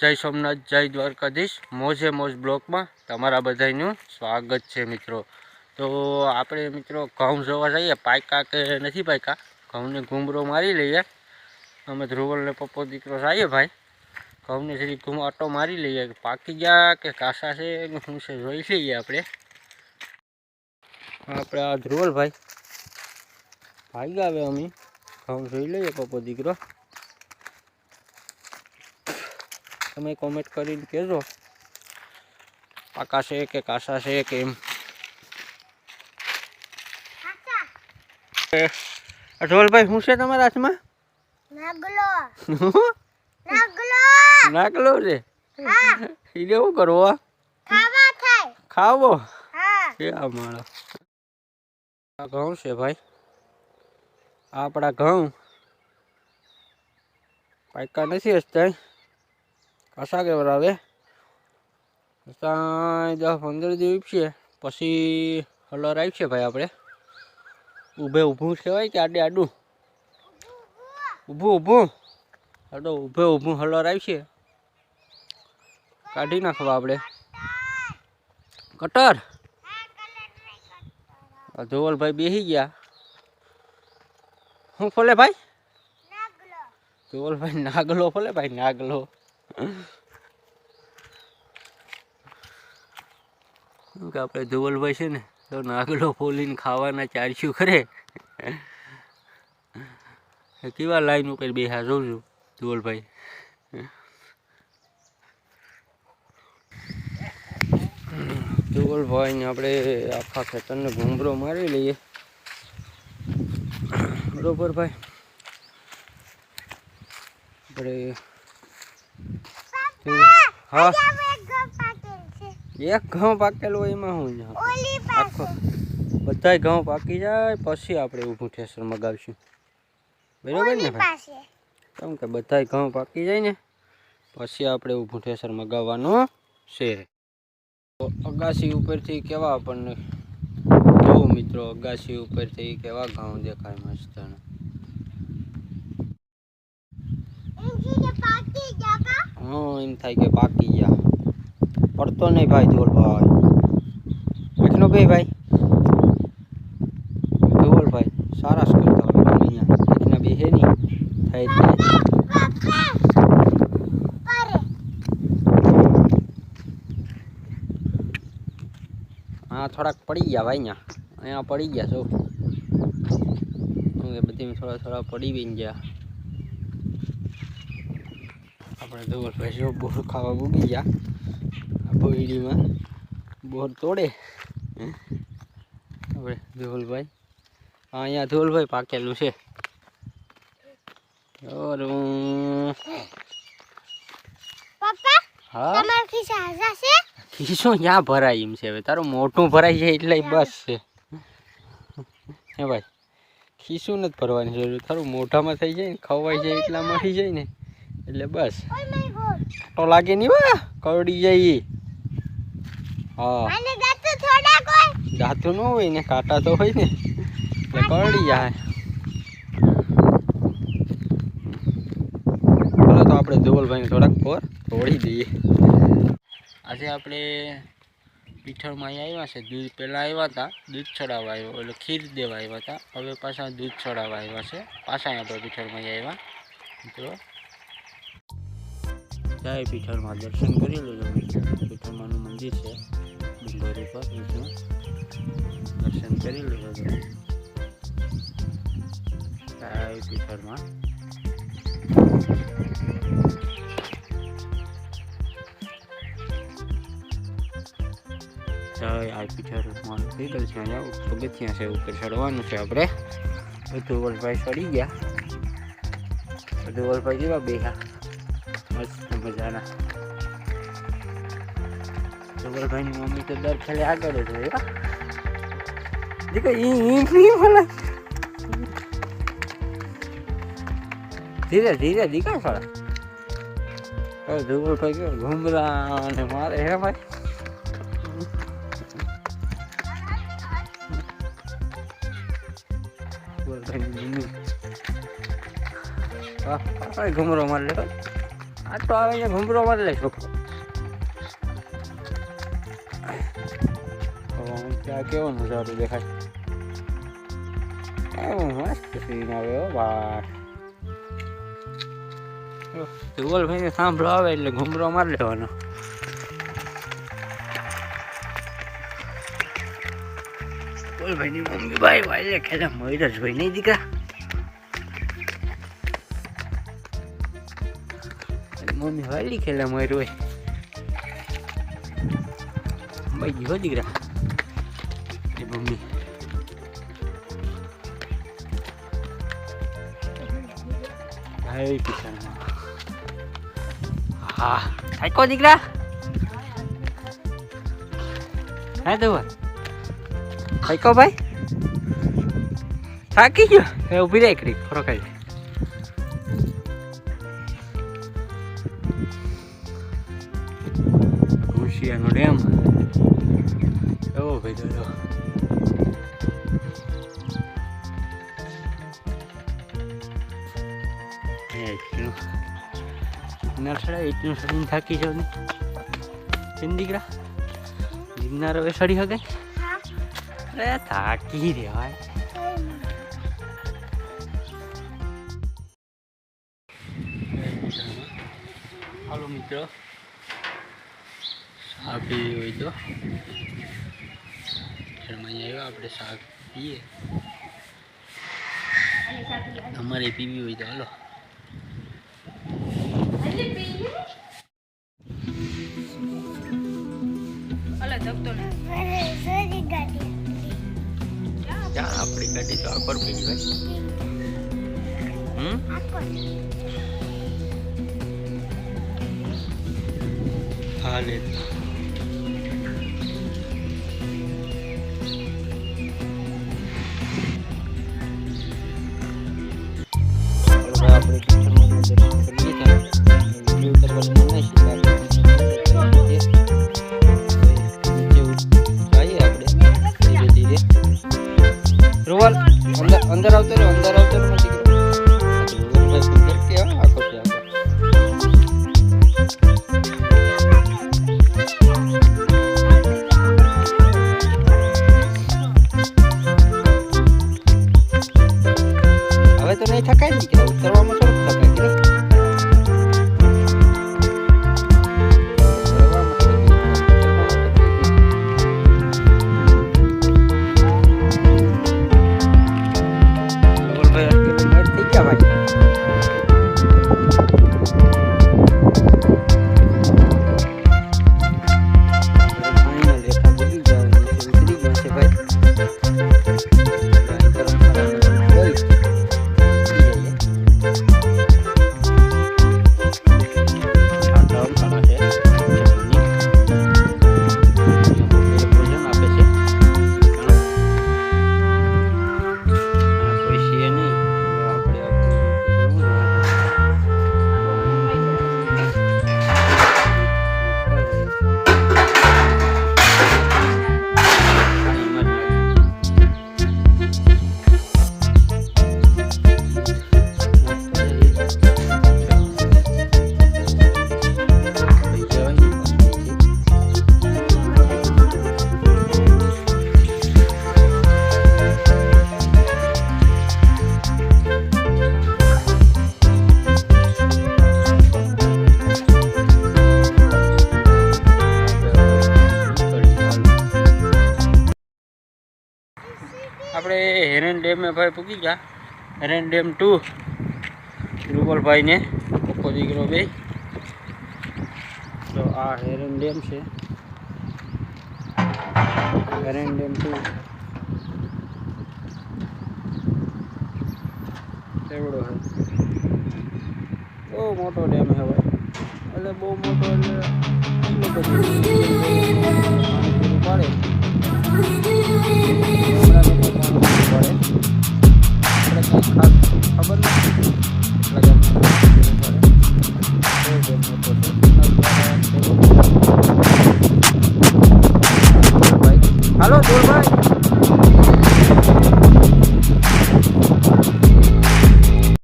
જય સોમનાથ, જય દ્વારકાધીશ. મોજે મોજ બ્લોકમાં તમારા બધાનું સ્વાગત છે મિત્રો. તો આપણે મિત્રો ઘઉં જોવા જઈએ. પાયકા કે નથી પાયકા ઘઉંને ઘૂમરો મારી લઈએ. અમે ધ્રુવલને પપ્પો દીકરો જઈએ ભાઈ. ઘઉંને સુધી ઘૂમ આટો મારી લઈએ. પાકી ગયા કે કાસા છે કે શું છે જોઈ લઈએ આપણે. આપણે આ ધ્રુવલભાઈ ભાઈ. આવે અમે. ઘઉં જોઈ લઈએ પપ્પો દીકરો. તમે કોમેન્ટ કરીને કહેજો. પાકા છે કે કાસા છે કે એમ. ઢોલભાઈ શું છે તમારા હાથમાં? નાગલો. નાગલો. નાકલો છે? હા. એને શું કરવો ખાવા થાય. ખાવો? હા. એ આ માણસ. આ ઘઉં છે ભાઈ. આ આપણા ઘઉં. પાયકા નથી હસતા કાસા કેવર આવે ત્યાં દસ પંદર દિવસ છે. પછી હલર છે ભાઈ આપણે. ઊભે ઊભું કહેવાય કે આડે આડું. ઊભું ઊભું. આડો ઊભે ઊભું હલર છે. કાઢી નાખવા આપણે. કટર. ધોવલભાઈ બેસી ગયા. શું ફોલે ભાઈ? ધોવલભાઈ નાગલો ફોલે ભાઈ, નાગલો. કે આપણે ધોવલભાઈ છે ને, તો નાગલો ફોલીને ખાવાના ચારશું ખરે કેવા લાઈન ઉપર બેહા જોઉં છું, ધોવલભાઈ? ધુવલભાઈને આપણે આખા ખેતરને ઘૂમરો મારી લઈએ. બરોબર ભાઈ? આપણે હા એક ઘઉં પાકેલું હોય એમાં હું આખો બધાય ઘઉં પાકી જાય પછી આપણે ઊભું ઠેસર મગાવીશું. બરોબર ને ભાઈ? કેમ કે બધાય ઘઉં પાકી જાય ને પછી આપણે ઊભું ઠેસર મગાવવાનું છે. તો અગાસી ઉપરથી કેવા આપણને? જો મિત્રો અગાસી ઉપરથી કેવા ઘઉં દેખાય મસ્ત એનથી કે પાકી જાગા હા એમ થાય કે પાકી ગયા. પડતો નહીં ભાઈ ધોલભાઈ એટલો ભાઈ. ભાઈ ધોલભાઈ સારા સ્કૂલ તો હોય અહીંયા બે હે નહીં. થાય હા, થોડાક પડી ગયા ભાઈ અહીંયા. અહીંયા પડી ગયા કે બધી થોડા થોડા પડી બી ગયા. આપણે ધોલભાઈ જો બોર ખાવા ઉગી ગયા. આ બોયડીમાં બોર તોડે. આપણે ધોલભાઈ હા અહીંયા ધોલભાઈ પાકેલું છે. ખીસો ક્યાં ભરાય એમ છે હવે. તારું મોટું ભરાય છે એટલે બસ છે. હે ભાઈ? ખીસું નથી ભરવાની જરૂર. તારું મોઢામાં થઈ જાય ને ખવાઈ જાય એટલા મળી જાય ને. એટલે બસ. તો લાગે નહીં વા કરડી જઈએ હા. દાંતું ન હોય ને કાંટા તો હોય ને. એટલે કરડી જાય. ચાલો તો આપણે ધોવલભાઈને થોડાક પર તોડી દઈએ. આજે આપણે પીઠળમાં આવ્યા છે. દૂધ પહેલાં આવ્યા હતા. દૂધ ચડાવવા આવ્યો. એટલે ખીર દેવા આવ્યા હતા. હવે પાછા દૂધ ચડાવવા આવ્યા છે. પાછા આપણે પીઠળમાં આવ્યા. મિત્રો જાય, પીઠળમાં દર્શન કરી લેજો. પીઠળમાંનું મંદિર છે ડુંગર ઉપર વિષ્ણુ દર્શન કરી લેજો જાય પીઠળમાં. જાય આ પીઠળમાં. થઈ ગયું છે છે ઉપર ચડવાનું છે આપણે. બધું વલભાઈ ચડી ગયા. બધું વલભાઈ જેવા બેહા મસ્ત. મજાના. જબરભાઈની મમ્મી તો દર ખેલે આગળ જ હોય. દીકરા, ઈ ઈ ભલા ધીરે ધીરે, દીકરા સારા હવે જબરભાઈ કેવો ઘુમરા ને મારે, હે, ભાઈ? ઘુમરો મારે લેતો. આ તો આવે છે ઘૂમરો મારી લે છોકરો હવે ત્યાં કેવો નજારો દેખાય એવો મસ્ત સીન આવે હો ભાઈ ધુવલભાઈ ને સાંભળો આવે એટલે ઘૂમરો મારી લેવાનો ધુવલભાઈ ની મમ્મી ભાઈ ભાઈ લે ખેલા મયુરજ ભાઈ નહીં દીકરા મમ્મી વાલી ખેલા મયુર હોય. ભાઈ હો દીકરા. એ મમ્મી. ભાઈ કિશન. હા. થાકો દીકરા. હા તો થાકો ભાઈ. થાકી ગયો? ઊભી રહી કરી ખરો કરી હોશિયારનો ડેમ એવો ભાઈ દાદો નરસડા એટલું સડીને થાકી જાવ ને કેમ દીકરા ગિરનાર હવે સડી શકે હા અરે થાકી રેવાય હાલો મિત્રો પીવી હોય તો. ઘરમાં આવ્યા આપણે શાક પીએ. તમારે પીવી હોય તો હાલો. આપણી ગાડી તો આગળ પડી ભાઈ હમ? હાલે આપણે હેરન ડેમે ભાઈ પૂકી ગયા હેરન ડેમ ટુ રૂપલભાઈને પપ્પો દીકરો બે તો આ હેરન ડેમ છે હેરન ડેમ ટુ એવડો છે બહુ મોટો ડેમ છે ભાઈ એટલે બહુ મોટો એટલે એટલું બધું પાણી પૂરું પાડે